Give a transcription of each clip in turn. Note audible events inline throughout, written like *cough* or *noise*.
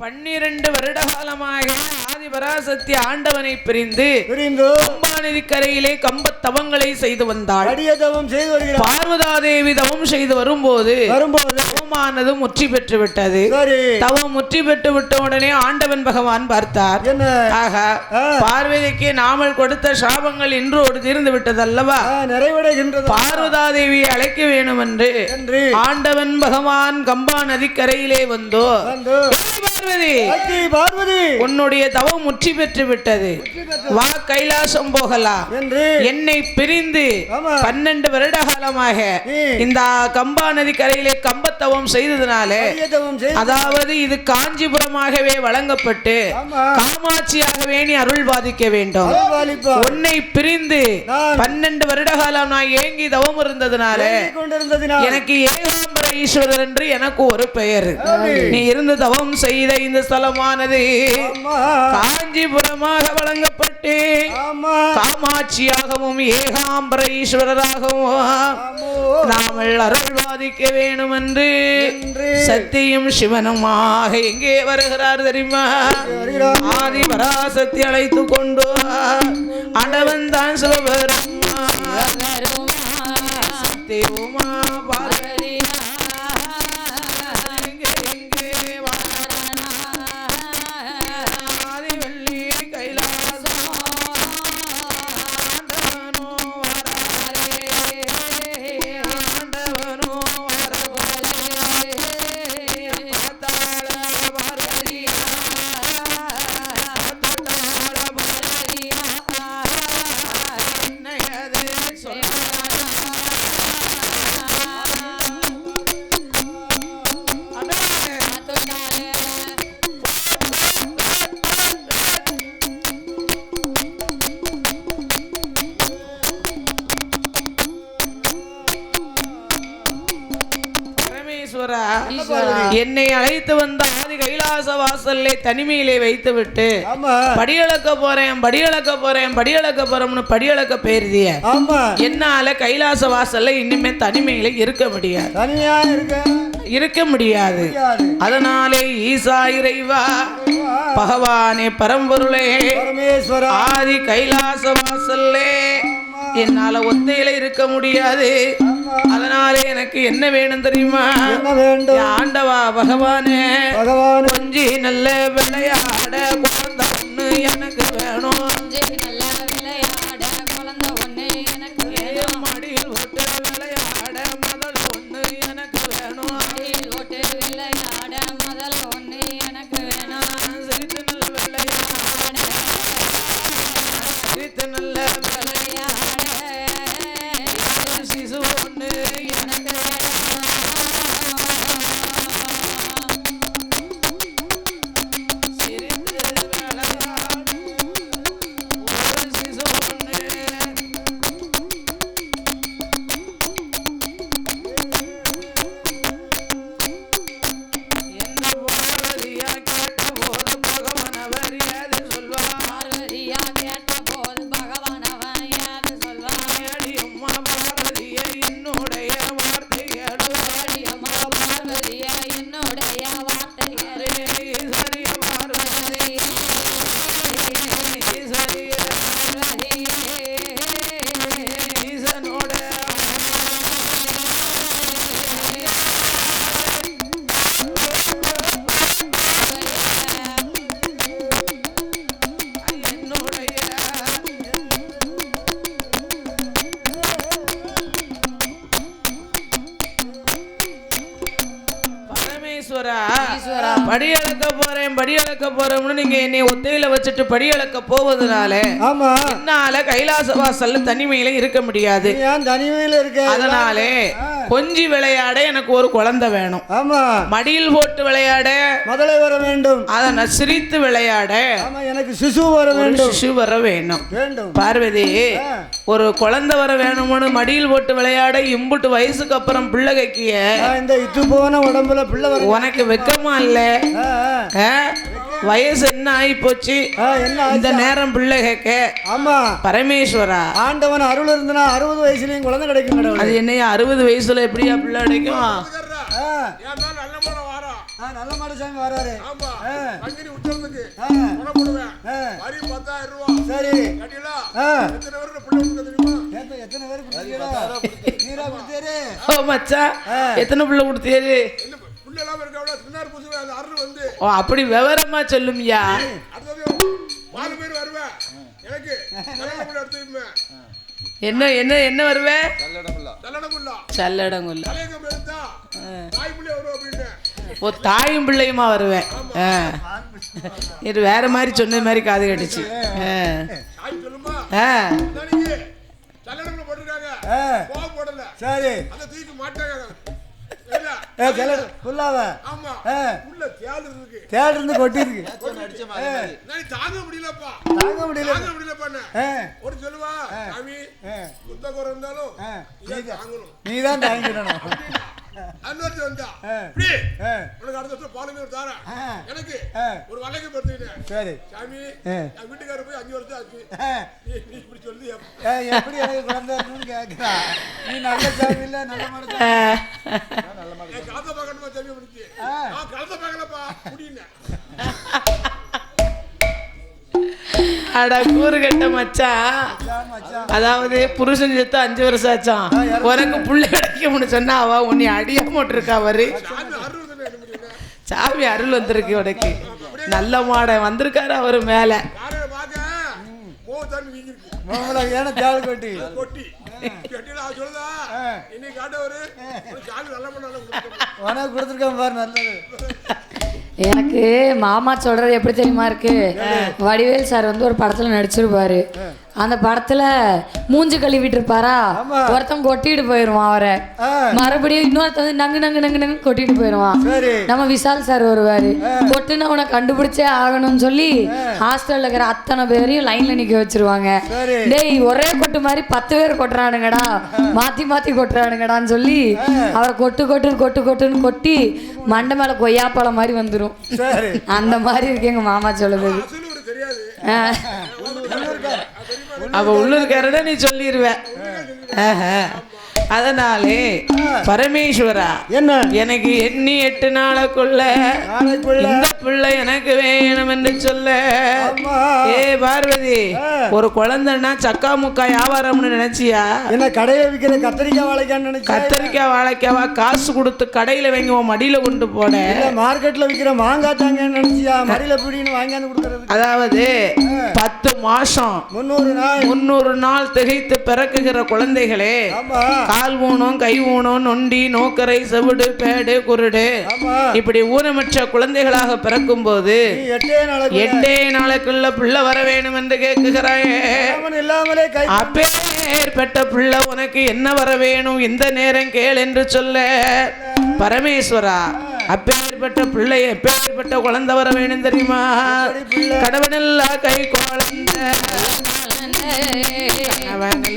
பன்னிரண்டு வருட காலமாக ஆதிபராசக்தி ஆண்டவனை பிரிந்து பிரிந்து அம்பாநதி கரையிலே கம்பத் தவங்களை செய்து வந்தாள். அடிய தவம் செய்து வருகிறார். பார்வதாதேவி தவம் செய்து வரும்போது வரும்போது தவமானது முற்றி பெற்று விட்டது தவம் முற்றி பெற்று விட்ட உடனே ஆண்டவன் பகவான் பார்த்தார். ஆகா. பார்வதிக்கு நாமல் கொடுத்த சாபங்கள் இன்றோடு தீர்ந்து விட்டதல்லவா? ஆ, நிறைவடைகின்றது பார்வதாதேவியை அழைக்க வேணும் என்று ஆண்டவன் பகவான் கம்பா நதிக்கரையிலே வந்து பார்வதி பார்வதி உன்னுடைய தவம் முற்றி பெற்று விட்டது. வா கைலாசம் போகலாம் என்னை பிரிந்து. பன்னெண்டு வருட காலமாக. இந்த கம்பா நதி கரையிலே கம்பத்தவம் செய்ததுனால அதாவது இது காஞ்சிபுரமாகவே வழங்கப்பட்டு காமாட்சியாகவே நீ அருள் பாதிக்க வேண்டும். உன்னை பிரிந்து பன்னெண்டு வருட காலம் நான் ஏங்கி தவம் இருந்ததுனால எனக்கு ஏகாம்பர ஈஸ்வரர் என்று எனக்கு ஒரு பெயர். நீ இருந்து தவம் செய்த இந்த ஸ்தலமானது. காஞ்சிபுரமாக வழங்கப்பட்டு காமாட்சியாகவும் ஏகாம்பர ஈஸ்வரராகவும் நாமல் அருள்வாதிக்க வேணும் என்று. சக்தியும் சிவனுமாக எங்கே வருகிறார் தெரியுமா. ஆதி பராசக்தி அழைத்து கொண்டு ஆண்டவன் தான் சிவபெருமா என்னை அழைத்து வந்த ஆதி கைலாச வாசல்லே தனிமையிலே வைத்து விட்டு படியளக்க போறேன் படியளக்க போறேன் படியளக்க போறோம்னு படியளக்க போயிருதிய ஆமா. என்னால கைலாச வாசல்ல இனிமே தனிமையில இருக்க முடியாது. தனியா இருக்க? இருக்க முடியாது. அதனாலே ஈசா இறைவா பகவானே பரம்பொருளே ஆதி கைலாச வாசல்லே என்னால ஒத்தையில இருக்க முடியாது. அதனாலே எனக்கு என்ன வேணும் தெரியுமா? என்ன வேண்டும்? ஆண்டவா பகவானே. பகவான். கொஞ்சி நல்ல விளையாட குழந்த ஒண்ணு எனக்கு வேணும். என் படி அளக்க போறேன் படி அளக்க போறோம்னு நீங்க என்னை ஒத்தையில வச்சுட்டு படி அளக்க போவதனால ஆமா. என்னால கைலாச வாசல்ல தனிமையில இருக்க முடியாது. தனிமையில இருக்க? அதனாலே கொஞ்சி விளையாட எனக்கு ஒரு குழந்தை வேணும். ஆமா. மடியில் போட்டு விளையாட முதலை வர வேண்டும். அதை நான் சிரித்து விளையாட எனக்கு சிசு வர வேண்டும். சிசு வர வேணும். வேண்டும். பார்வதி. ஒரு குழந்தை வர வேணும்னு மடியில் போட்டு விளையாட இம்புட்டு வயசுக்கு அப்புறம் பிள்ளை கைக்கிய நான் இந்த இத்து போன உடம்புல பிள்ளை உனக்கு வெக்கமா இல்ல? வயசு என்ன ஆகி போச்சு இந்த? நேரம் பிள்ளை கேட்க. ஆமா. பரமேஸ்வரா? ஆண்டவன் அருள் இருந்தனா அறுபது வயசுலயும் குழந்தை கிடைக்கும் அது என்னையா அறுபது வயசுல எப்படியா பிள்ளை கிடைக்கும்? நல்ல மாடு சாமி வராரு சரி. எத்தனை பேர் கொடுத்தீரு? ஓ மச்சான். எத்தனை பிள்ளை கொடுத்தீரு? என்ன பிள்ளை எல்லாம் இருக்க விட பின்னாடி புதுசு அந்த அருள் வந்து. ஓ அப்படி விவரமா சொல்லுமியா. அடுத்தது நாலு பேர் வருவேன் எனக்கு என்ன என்ன என்ன வருவேன் நல்ல பிள்ளை சல்லடங்குல்ல தலையங்க எடுத்தா தாய் பிள்ளை வரும் அப்படின்னு. ஓ தாயும் பிள்ளையுமா வருவேன். ஆ. இது வேற மாதிரி சொன்ன மாதிரி காது கட்டுச்சு. சரி. அந்த தூக்கி மாட்டாங்க. உள்ள தேடு இருக்கு. தேடு இருந்து கொட்டிருக்கு நான் தாங்க முடியலப்பா. தாங்க முடியல. தாங்க முடியலப்பா ஒரு சொல்லுவா சாமி இருந்தாலும் தாங்கணும். நீதான் தாங்கிடணும் அன்னொருத்தி வந்தா. இப்படி உனக்கு அடுத்த வருஷம் பால் மீன் தரேன் ஆ, எனக்கு ஒரு வலைக்கு படுத்துக்கிட்டேன். சரி. சாமி என் வீட்டுக்காரர் போய் அஞ்சு வருஷம் ஆச்சு. நீ இப்படி சொல்லி எப்படி எனக்கு குழந்தை இருக்கணும்னு கேட்கிறா நீ நல்ல சாமி இல்ல நல்ல ஆ. சாமி. என் கலத்தை பார்க்கணுமா சாமி முடிச்சு. நான் கலத்தை பார்க்கலப்பா முடியுங்க *laughs* அட கூறு கட்ட மச்சான். அதாவது புருஷன் செத்து அஞ்சு வருஷம் ஆச்சான் உனக்கு புள்ள கிடைக்கும்னு சொன்னா அவ உன்னை அடியாம இருக்கா அவரு. சாமி அருள் வந்திருக்கு உனக்கு. நல்ல மாட வந்திருக்காரு அவரு மேல. கொடுத்துருக்கேன் பாரு நல்லது. எனக்கு மாமா சொல்றது எப்படி தெரியுமா இருக்கு? வடிவேல் சார் வந்து ஒரு படத்துல நடிச்சிருப்பாரு. அந்த படத்துல மூஞ்சி கழுவிட்டு இருப்பாரா. ஒருத்தன் கொட்டிட்டு போயிருவான் அவரை. மறுபடியும் இன்னொருத்தன் நங்கு நங்கு நங்கு நங்கு கொட்டிட்டு போயிருவான். நம்ம விஷால் சார் வருவாரு. கொட்டுன்னு அவனை கண்டுபிடிச்சே ஆகணும்னு சொல்லி ஹாஸ்டல்ல இருக்கிற அத்தனை பேரையும் லைன்ல நிக்க வச்சிருவாங்க. சரி. டேய் ஒரே கொட்டு மாதிரி பத்து பேர் கொட்டுறானுங்கடா. மாத்தி மாத்தி கொட்டுறானுங்கடான்னு சொல்லி அவரை கொட்டு கொட்டுன்னு கொட்டு கொட்டுன்னு கொட்டி மண்டை மேல கொய்யாப்பழம் மாதிரி வந்துரும். சரி. அந்த மாதிரி இருக்கு எங்க மாமா சொல்லுது. அவ உள்ளூர்காரன நீ சொல்லிடுவ ஆஹா. அதனாலே பரமேஸ்வரா என்ன? எனக்கு எண்ணி எட்டு நாளைக்குள்ள இந்த பிள்ளை எனக்கு வேணும் என்று சொல்ல. ஏ பார்வதி. ஒரு குழந்தைன்னா சக்கா முக்கா வியாபாரம்னு நினைச்சியா? என்ன கடையில விக்கிற கத்திரிக்காய் வாழைக்கான்னு நினைச்சேன் கத்தரிக்காய் வாழைக்காவா? காசு கொடுத்து கடையில வாங்கி உன் மடியில கொண்டு இல்ல மார்க்கெட்ல விக்கிற மாங்காய் தாங்கன்னு நினைச்சியா? மடியில பிடின்னு வாங்கியாந்து கொடுக்கறது அதாவது பத்து மாசம் முந்நூறு நாள். முன்னூறு நாள் திகைத்து பிறக்குகிற குழந்தைகளே ஆமா. கால் ஊனம் கை ஊனம் நொண்டி நோக்கரை செவிடு பேடு குருடு. இப்படி ஊனமற்ற குழந்தைகளாக பிறக்கும்போது நீ எட்டே நாளைக்கு எட்டே நாளுக்குள்ள பிள்ளை வர வேணும் என்று கேட்குகிறாயே. அப்பேற்பட்ட பிள்ளை உனக்கு என்ன வர வேணும்? இந்த நேரம் கேள் என்று சொல்ல. பரமேஸ்வரா அப்பேற்பட்ட பிள்ளை எப்பேற்பட்ட குழந்தை வர வேணும் தெரியுமா? கடவுளெல்லா கை குழந்தை. கடவுளே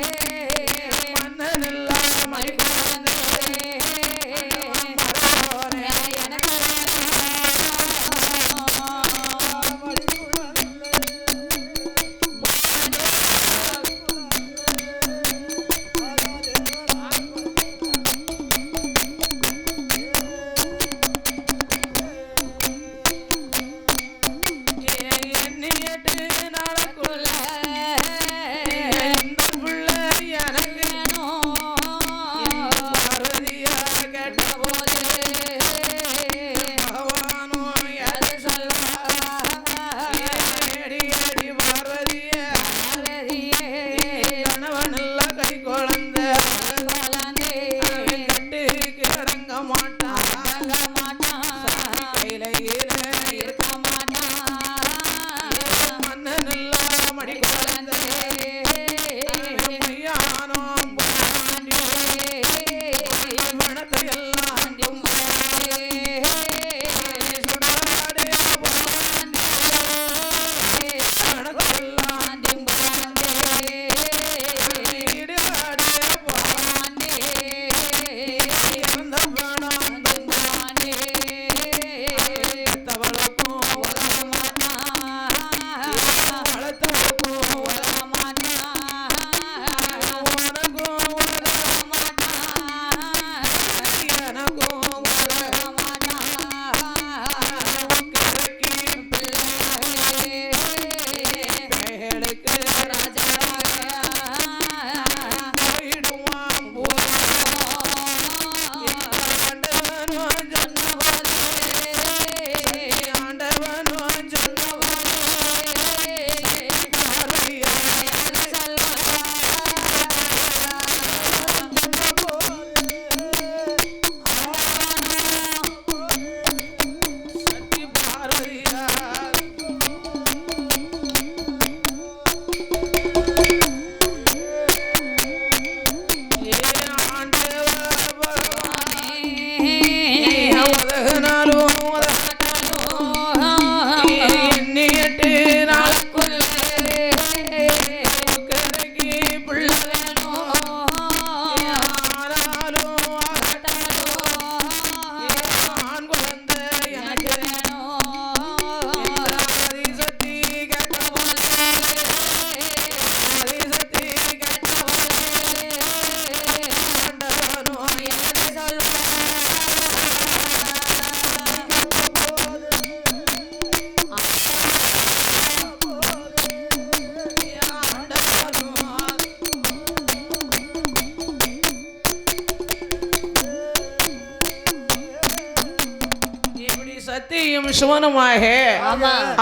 சத்தியும் சிவனுமாக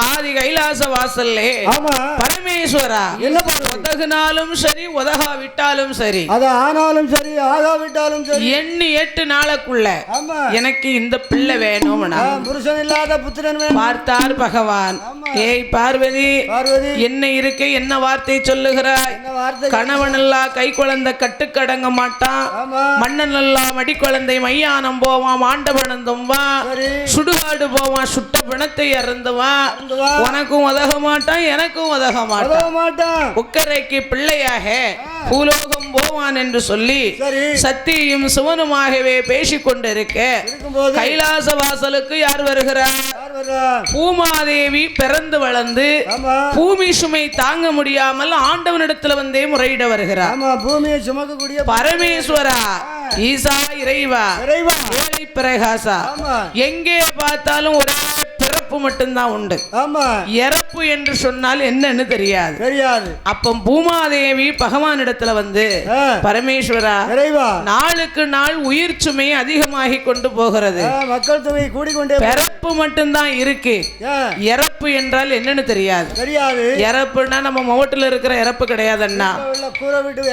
ஆதி கைலாச வாசல்லே. பரமேஸ்வரா. என்ன உதகுனாலும் சரி உதகா விட்டாலும் சரி. அது ஆனாலும் சரி ஆகாவிட்டாலும் சரி. எண்ணி எட்டு நாளுக்குள்ள எனக்கு இந்த பிள்ளை வேணும்னா ஆ, புருஷன் இல்லாத புத்திரன் வேணும். பார்த்தார் பகவான். ஏய் பார்வதி என்ன இருக்கு என்ன வார்த்தை சொல்லுகிறாய்? கணவன் எல்லாம் கை குழந்தை கட்டுக்கடங்க மாட்டான். மன்னன் எல்லாம் மடி குழந்தை மையானம் போவான் மாண்டவனம் தும்பான் சரி. சுடுகாடு போவான் சுட்ட பிணத்தை இறந்துவா. உனக்கும் உதக மாட்டான் எனக்கும் உதக மாட்டான். உக்கரைக்கு பிள்ளையாக பூலோகம் போவான் என்று சொல்லி சத்தியும் சிவனுமாகவே பேசிக் கொண்டிருக்க கைலாச வாசலுக்கு யார் வருகிறார்? பூமாதேவி பிறந்து வளர்ந்து பூமி சுமை தாங்க முடியாமல் ஆண்டவனிடத்துல வந்தே முறையிட வருகிறார் பூமியை சுமக்கக்கூடிய பரமேஸ்வரா ஈசா இறைவா இறைவா. பிரகாசா. எங்கே பார்த்தாலும் ஒரே பிறப்பு மட்டும்தான் உண்டு. ஆமா. இறப்பு என்று சொன்னால் என்னன்னு தெரியாது. தெரியாது. அப்போ பூமாதேவி பகவானிடத்துல வந்து ஆ, பரமேஸ்வரா இறைவா. நாளுக்கு நாள் உயிர் சுமை அதிகமாகி கொண்டு போகிறது. மக்கள் தொகை கூடிக்கொண்டே பிறப்பு மட்டும்தான் இருக்கு. இறப்பு என்றால் என்னன்னு தெரியாது. தெரியாது. இறப்புன்னா நம்ம முகட்டில் இருக்கிற இறப்பு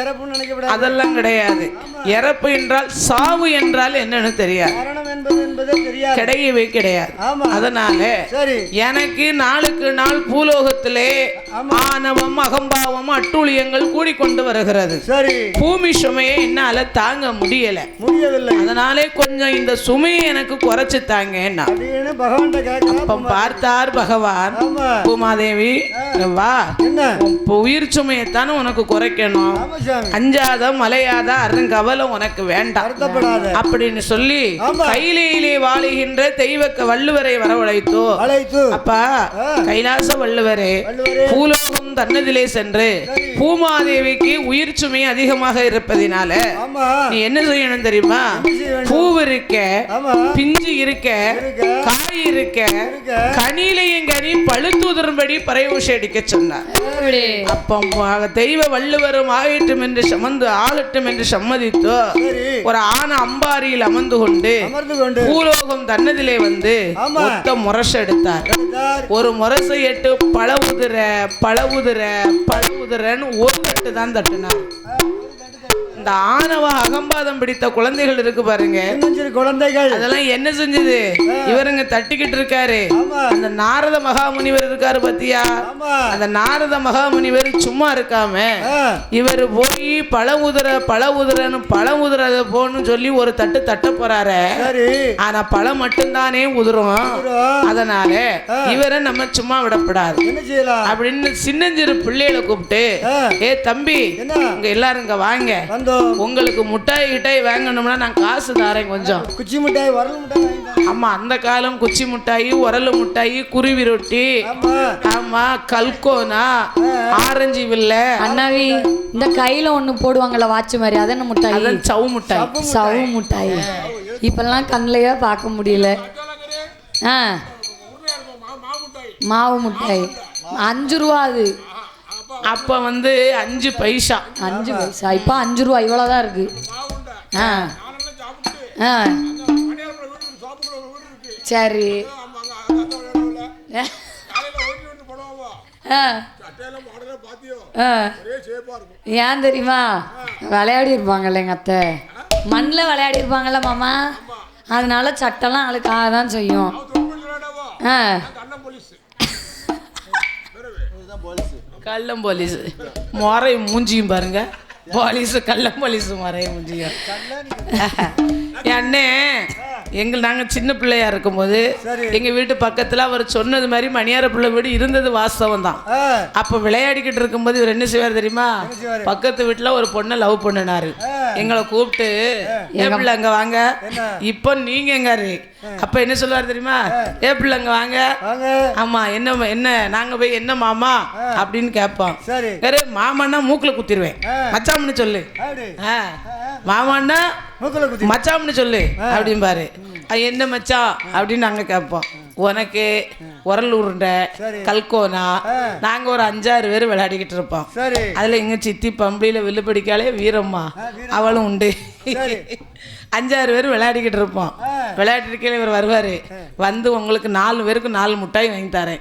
இறப்புன்னு நினைக்கப்படாது. அதெல்லாம் கிடையாது. இறப்பு என்றால் சாவு என்றால் என்னன்னு தெரியாது. மரணம் என்பது என்பதே தெரியாது. கிடையவே கிடையாது. ஆமா. அதனால சரி. எனக்கு நாளுக்கு நாள் பூலோகத்திலே ஆணவம் அகம்பாவம் அட்டூழியங்கள் கூடிக்கொண்டு வருகிறது. சரி. பூமி சுமையை என்னால தாங்க முடியல. முடியவில்லை. அதனாலே கொஞ்சம் இந்த சுமையை எனக்கு குறைச்சு தாங்கன்னா. அப்ப பார்த்தார் பகவான். பூமாதேவி வா. உயிர் சுமையைத்தானே உனக்கு குறைக்கணும். அஞ்சாத மலையாத அருங்கவலம் உனக்கு வேண்டாம். அப்படின்னு சொல்லி ஆமா. கையிலே வாழுகின்ற தெய்வக்க வள்ளுவரை வரவழைத்தோ அழைத்து அப்பா கைலாச வள்ளுவரே பூலோகம் தன்னதிலே சென்று பூமாதேவிக்கு உயிர் சுமை அதிகமாக இருப்பதினால நீ என்ன செய்யணும் தெரியுமா? என்ன செய்ய வேண்டும்? பூ இருக்க பிஞ்சு இருக்க காய் இருக்க கனிலையும் கனி பழுத்து உதிரும்படி பறையூசி அடிக்க சொன்னார். அப்போ தெய்வ வள்ளுவரும் ஆகட்டும் என்று சமந்து ஆளட்டும் என்று சம்மதித்தோ ஒரு ஆண அம்பாரியில் அமர்ந்து கொண்டு அமர்ந்து கொண்டு பூலோகம் தன்னதிலே வந்து. மொத்த முரசு எடுத்தார் எடுத்தார். ஒரு முரசை எட்டு பழ உதிர பழ உதிர பழ உதிரன்னு ஒரு தட்டு தான் தட்டுனார் இந்த ஆணவ அகம்பாதம் பிடித்த குழந்தைகள் இருக்கு பாருங்க. குழந்தைகள்? அதெல்லாம் என்ன செஞ்சது? இவருங்க தட்டிக்கிட்டு இருக்காரு. அந்த நாரத மகாமுனிவர் இருக்காரு பாத்தியா? ஆமா. அந்த நாரத மகாமுனிவர் சும்மா இருக்காம இவர் போய் பழ உதிர பழ உதிரன்னு பழ உதிரத போன்னு சொல்லி ஒரு தட்டு தட்ட போறாரு. ஆனா பழம் மட்டும்தானே உதிரும். அதனால இவரை நம்ம சும்மா செய்யலாம்? அப்படின்னு சின்னஞ்சிறு பிள்ளைகளை கூப்பிட்டு ஏ தம்பி இங்க எல்லாரும் இங்க வாங்க. உங்களுக்கு முட்டாய் கிட்டாய் வாங்கணும்னா நான் காசு தாரேன் கொஞ்சம். குச்சி மிட்டாய் வரல மிட்டாய் ஆமா அந்த காலம் குச்சி முட்டாயி உரல் முட்டாயி குருவி ரொட்டி. ஆமா. கல்கோனா ஆரஞ்சு வில்லை. அண்ணாவி இந்த கையில ஒண்ணு போடுவாங்கல்ல வாட்ச் மாதிரி அது என்ன முட்டாய்? அதான் சவு முட்டாய். சவு முட்டாய். இப்பெல்லாம் கண்ணையே பார்க்க முடியல. ஆ. மாவு முட்டாய். அஞ்சு ரூபா அது. அப்ப வந்து அஞ்சு பைசா. அஞ்சு பைசா. இப்போ அஞ்சு ரூபா இவ்வளோதான் இருக்கு. ஆ. ஆ. சரி. ஏன் தெரியுமா? விளையாடி இருப்பாங்கல்ல எங்கள் அத்தை. மண்ணில் விளையாடி இருப்பாங்கல்ல மாமா? அதனால சட்டெல்லாம் அழுக்காக தான் செய்யும் ஆ. கள்ளம் போலீஸ். முறை மூஞ்சியும் பாருங்க. போலீஸ் கள்ளம் போலீஸ் முறைய மூஞ்சியும். என் அண்ணே. எங்கள் நாங்கள் சின்ன பிள்ளையா இருக்கும்போது எங்கள் வீட்டு பக்கத்தில் அவர் சொன்னது மாதிரி மணியார பிள்ளை வீடு இருந்தது வாஸ்தவம் தான். அப்போ விளையாடிக்கிட்டு இருக்கும்போது இவர் என்ன செய்வார் தெரியுமா? பக்கத்து வீட்டில் ஒரு பொண்ணை லவ் பண்ணினாரு. எங்களை கூப்பிட்டு ஏ பிள்ளை அங்கே வாங்க? இப்போ நீங்க எங்காரு? அப்போ என்ன சொல்லுவார் தெரியுமா? ஏ பிள்ளை அங்கே வாங்க. ஆமா என்ன என்ன நாங்க போய் என்ன மாமா? அப்படின்னு கேட்போம் வேற மாமான்னா மூக்குல குத்திடுவேன் மச்சாம்னு சொல்லு. மாமான்னா மச்சாம்னு சொல்லு அப்படிம்பாரு "அ, என்ன மச்சான் அப்படின்னு நாங்க கேட்போம். உனக்கு உரல் உருண்டை கல்கோனா? நாங்க ஒரு அஞ்சாறு பேர் விளையாடிக்கிட்டு இருப்போம். அதுல எங்க சித்தி பம்பளியில வில்லு பிடிக்காலே வீரம்மா. அவளும் உண்டு. அஞ்சாறு பேர் விளையாடிக்கிட்டு இருப்போம். விளையாட்டு இருக்கையில இவர் வருவாரு. வந்து உங்களுக்கு நாலு பேருக்கு நாலு முட்டாய் வாங்கி தரேன்.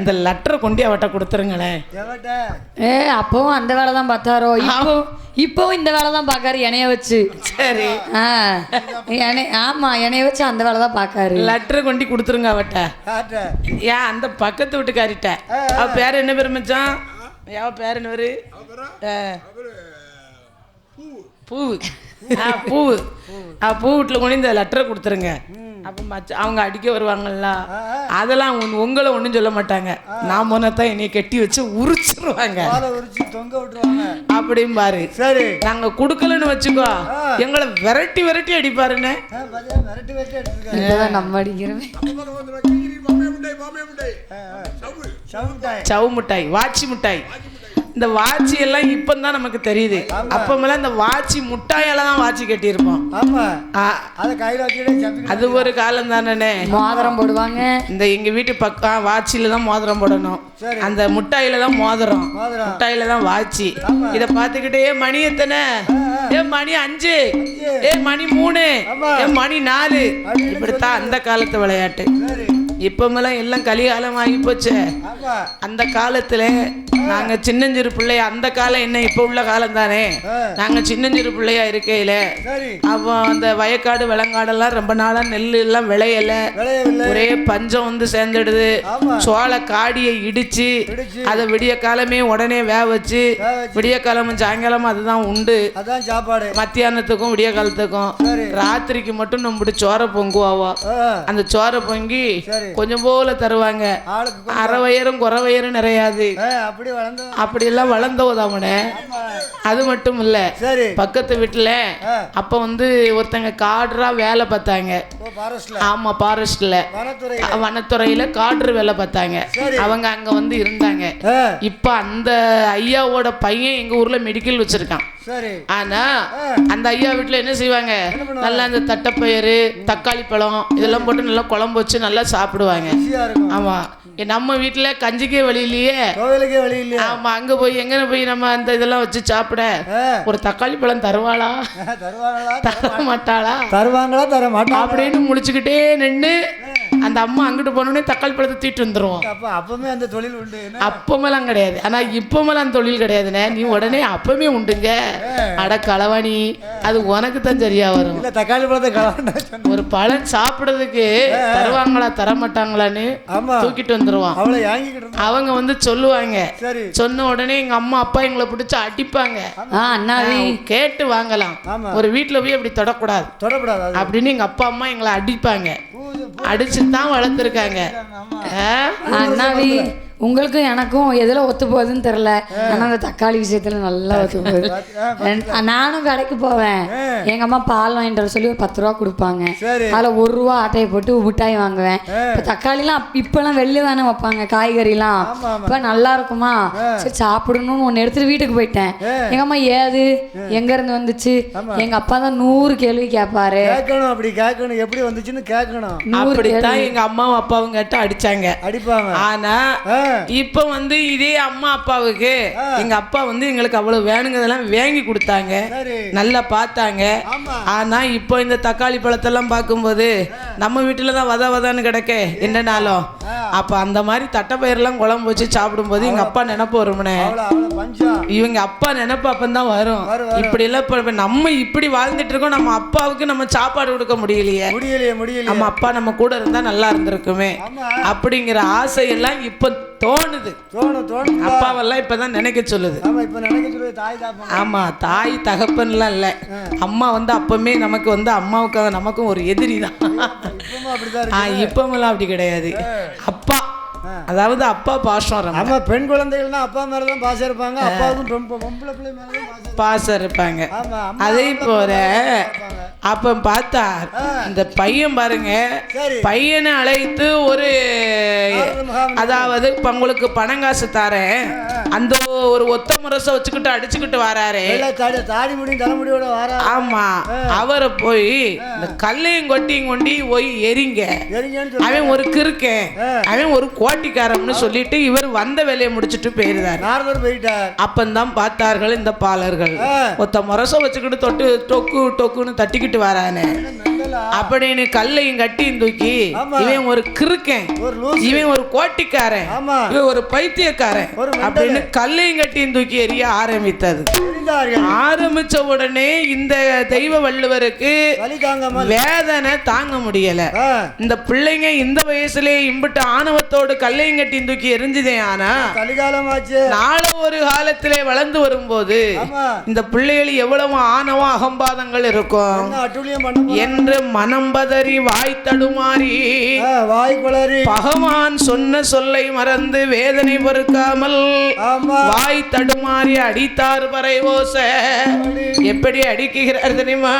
இந்த லெட்டரை கொண்டு அவட்ட கொடுத்துருங்களேன். ஏ அப்பவும் அந்த வேலை தான் பார்த்தாரோ இப்போ இப்போவும் இந்த வேலை தான் பார்க்காரு எனைய வச்சு. சரி. ஆ. ஆமா எனைய வச்சு அந்த வேலை தான் பார்க்காரு. லெட்டரை கொண்டு கொடுத்துருங்க அவட்ட ஏன் அந்த பக்கத்து வீட்டுக்காரிட்ட. அவ பேர் என்ன பேர் மச்சான்? அவ பேர் என்ன பேரு? ஆ. பூவு பூ. வீட்டில் கொண்டு இந்த லெட்டரை கொடுத்துருங்க. அப்போ மச்ச அவங்க அடிக்க வருவாங்கல்ல. அதெல்லாம் உன்- உங்களை ஒன்றும் சொல்ல மாட்டாங்க. நான் போனதான் என்னைய கட்டி வச்சு உரிச்சிருவாங்க. பாலை உரிச்சு தொங்க விட்டுருவாங்க. அப்படின்னு பாரு சரி. நாங்க கொடுக்கலன்னு வச்சுக்கோ. எங்களை விரட்டி விரட்டி அடிப்பாருன்னு. நம்ம அடிக்கிறோமே. சவு மிட்டாய். வாச்சி மிட்டாய் இந்த வாட்சி எல்லாம் இப்பதான் நமக்கு தெரியுது. அப்பமெல்லாம் இந்த வாட்சி முட்டாயால தான் வாட்சி கட்டியிருப்போம். அதை ஒரு காலம் தானே மோதிரம் போடுவாங்க. இந்த எங்க வீட்டு பக்கம் வாட்சியில தான் மோதிரம் போடணும். அந்த முட்டாயில தான் மோதிரம். மோதிரம். முட்டாயில தான் வாட்சி. இத பாத்துக்கிட்டே ஏ மணி எத்தனை? ஏ மணி அஞ்சு. ஏ மணி மூணு. ஏ மணி நாலு. இப்படித்தான் அந்த காலத்து விளையாட்டு. சரி. இப்பமெல்லாம் எல்லாம் கலிகாலம் ஆகி போச்சு அந்த காலத்துல நாங்க சின்னஞ்சிறு பிள்ளைய அந்த காலம் என்ன இப்ப உள்ள காலம் தானே. நாங்க சின்னஞ்சிறு பிள்ளையா இருக்கையில அப்போ அந்த வயக்காடு விலங்காடெல்லாம் ரொம்ப நாளா நெல் எல்லாம் விளையல ஒரே பஞ்சம் வந்து சேர்ந்துடுது. சோள காடியை இடிச்சு. அதை விடிய காலமே உடனே வேக வச்சு. விடிய காலமும் சாயங்காலமும் அதுதான் உண்டு சாப்பாடு மத்தியானத்துக்கும் விடிய காலத்துக்கும். ராத்திரிக்கு மட்டும் நம்மடி சோறை பொங்குவாவோ அந்த சோறை பொங்கி. கொஞ்சம் போல தருவாங்க. அரை வயரும் குறை வயரும் நிறையாது. அப்படி அப்படியெல்லாம் வளர்ந்தவதாமனே அது மட்டும் இல்ல. பக்கத்து வீட்டுல. அப்ப வந்து ஒருத்தங்க காடுறா வேலை பார்த்தாங்க. ஆமா ஃபாரஸ்ட்ல வனத்துறை வனத்துறையில காடுற வேலை பார்த்தாங்க. அவங்க அங்க வந்து இருந்தாங்க. இப்ப அந்த ஐயாவோட பையன் எங்க ஊர்ல மெடிக்கல் வச்சிருக்கான். சரி. ஆனா அந்த ஐயா வீட்டுல என்ன செய்வாங்க? நல்லா அந்த தட்டைப்பயிறு தக்காளி பழம் இதெல்லாம் போட்டு நல்லா குழம்பு வச்சு நல்லா சாப்பிடுவாங்க. ஆமா. நம்ம வீட்டுல கஞ்சிக்கே வழி இல்லையே. கோவிலுக்கே வழி இல்லையா? ஆமா அங்க போய் எங்க போய் நம்ம அந்த இதெல்லாம் வச்சு சாப்பிட? ஒரு தக்காளி பழம் தருவாளா? தர மாட்டாளா தருவாங்களா? தர மாட்டாங்க அப்படின்னு முழிச்சுக்கிட்டே நின்று அந்த அம்மா அங்கிட்டு போனோடனே தக்காளி பழத்தை தீட்டு வந்துருவோம். அப்ப அப்பவுமே அந்த தொழில் உண்டு அப்பமெல்லாம் கிடையாது. ஆனா இப்பமெல்லாம் தொழில் கிடையாதுண்ணே. நீ உடனே அப்பமே உண்டுங்க. அட களவாணி அது உனக்கு தான் சரியா வரும். இல்ல தக்காளி பழத்தை கலவாண்டா சொன்ன ஒரு பழம் சாப்பிடுறதுக்கு தருவாங்களா தர மாட்டாங்களான்னு ஆமா. தூக்கிட்டு இருந்தா? அவங்க வந்து சொல்லுவாங்க. சரி. சொன்ன உடனே எங்க அம்மா அப்பா எங்களை பிடிச்சி அடிப்பாங்க. கேட்டு வாங்கலாம். ஒரு வீட்டுல போய் அப்படி தொடக்கூடாது. தொடக்கூடாது அப்படின்னு எங்க அப்பா அம்மா எங்களை அடிப்பாங்க. அடிச்சு தான் வளர்த்துருக்காங்க. அண்ணாவி உங்களுக்கும் எனக்கும் எதுல ஒத்து போகுதுன்னு தெரியல. ஆனா அந்த தக்காளி விஷயத்துல நல்லா ஒத்து போகுது. நானும் கடைக்கு போவேன். எங்க அம்மா பால் வாங்கிட்டு வர சொல்லி ஒரு பத்து ரூபா கொடுப்பாங்க. அதுல ஒரு ரூபா ஆட்டையை போட்டு மிட்டாய் வாங்குவேன். இப்ப தக்காளிலாம் இப்பெல்லாம் வெளில தானே வைப்பாங்க காய்கறிலாம். இப்ப நல்லா இருக்குமா? சரி சாப்பிடணும்னு ஒன்னு எடுத்துட்டு வீட்டுக்கு போயிட்டேன். எங்க அம்மா ஏது? எங்க இருந்து வந்துச்சு? எங்க அப்பா தான் நூறு கேள்வி கேட்பாரு. கேட்கணும் அப்படி கேட்கணும். எப்படி வந்துச்சுன்னு கேட்கணும். நூறு அப்படித்தான் எங்க அம்மாவும் அப்பாவும் கேட்டு அடிச்சாங்க. அடிப்பாங்க. ஆனா ஆ, இப்ப வந்து இதே அம்மா அப்பாவுக்கு எங்க அப்பா வந்து எங்களுக்கு அவ்வளவு வேணுங்கிறதெல்லாம் வாங்கி கொடுத்தாங்க. நல்லா பார்த்தாங்க. ஆனா இப்போ இந்த தக்காளி பழத்தெல்லாம் பார்க்கும்போது நம்ம வீட்டுல தான் வத வதன்னு கிடக்க என்னனாலும் அப்ப அந்த மாதிரி தட்டைப்பயிரெல்லாம் குழம்பு வச்சு சாப்பிடும்போது எங்க அப்பா நினைப்பு வரும்னே. இவங்க அப்பா நினைப்பு அப்பந்தான் வரும். இப்படி எல்லாம் இப்ப நம்ம இப்படி வாழ்ந்துட்டு இருக்கோம் நம்ம அப்பாவுக்கு நம்ம சாப்பாடு கொடுக்க முடியலையே. முடியலையே முடியலையே. நம்ம அப்பா நம்ம கூட இருந்தா நல்லா இருந்திருக்குமே. அப்படிங்கிற ஆசையெல்லாம் இப்ப தோணுது. தோணும் தோணும் அப்பாவெல்லாம் இப்பதான் நினைக்க சொல்லுது. ஆமா தாய் தாப்பா ஆமா தாய் தகப்பன்லாம் இல்ல. அம்மா வந்து அப்பமே நமக்கு வந்து அம்மாவுக்கு நமக்கும் ஒரு எதிரி தான். இப்பமெல்லாம் அப்படி கிடையாது. அப்பா அதாவது அப்பா பாசம் ரொம்ப. ஆமா பெண் குழந்தைகள்னா அப்பா மேல தான் பாசம் இருப்பாங்க. அப்பாவுக்கும் பொம்பளை பொம்பளை பிள்ளை மேல தான் பாசம் பாசம் இருப்பாங்க அதே போல. அப்ப பார்த்தா இந்த பையன் பாருங்க பையனை அழைத்து ஒரு அதாவது இப்ப உங்களுக்கு பணம் காசு தரேன். அந்த ஒரு ஒத்த முரசை வச்சுக்கிட்டு அடிச்சுக்கிட்டு வராரே. தாடி முடியும் தலைமுடியோட வாரா ஆமா அவரை போய் இந்த கல்லையும் கொட்டியும் கொண்டி போய் எரிங்க. அவன் ஒரு கிறுக்கன். அவன் ஒரு கோட்டை கோட்டிக்காரம்னு சொல்லிட்டு இவர் வந்த வேலையை முடிச்சிட்டு போயிருந்தார். அப்பந்தான் பார்த்தார்கள் இந்த பாலர்கள். ஆ. ஒத்த முரசம் வச்சுக்கிட்டு தொட்டு டொக்கு டொக்குன்னு தட்டிக்கிட்டு வரானே? அப்படின்னு கல்லையும் கட்டியும் தூக்கி. இவன் ஒரு கிறுக்கன். இவன் ஒரு கோட்டிக்காரன். இவன் ஒரு பைத்தியக்காரன். அப்படின்னு கல்லையும் கட்டியும் தூக்கி எறிய ஆரம்பித்தது. ஆரம்பிச்ச உடனே இந்த தெய்வ வள்ளுவருக்கு வேதனை தாங்க முடியல. இந்த பிள்ளைங்க இந்த வயசுலயே இம்பிட்டு ஆணவத்தோடு கல்லையும் கட்டியும் தூக்கி எரிஞ்சுதே ஆனா நாள ஒரு காலத்திலே வளர்ந்து வரும்போது இந்த பிள்ளைகள் எவ்வளவு ஆணவம் அகம்பாதங்கள் இருக்கும். என்று மனம் பதறி வாய் தடுமாறி ஆ, வாய் குளறி. பகவான் சொன்ன சொல்லை மறந்து வேதனை பொறுக்காமல் வாய் தடுமாறி அடித்தார் பறை ஓச. எப்படி அடிக்குகிறார் தெரியுமா?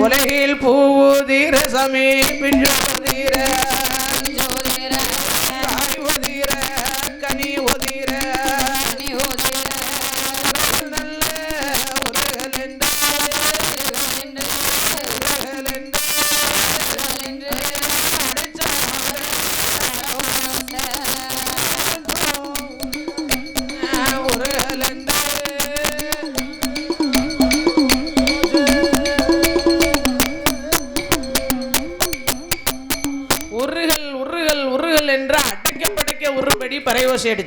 உலகில் பூதீர சமே பிஞ்சோதீர காய் உருப்படி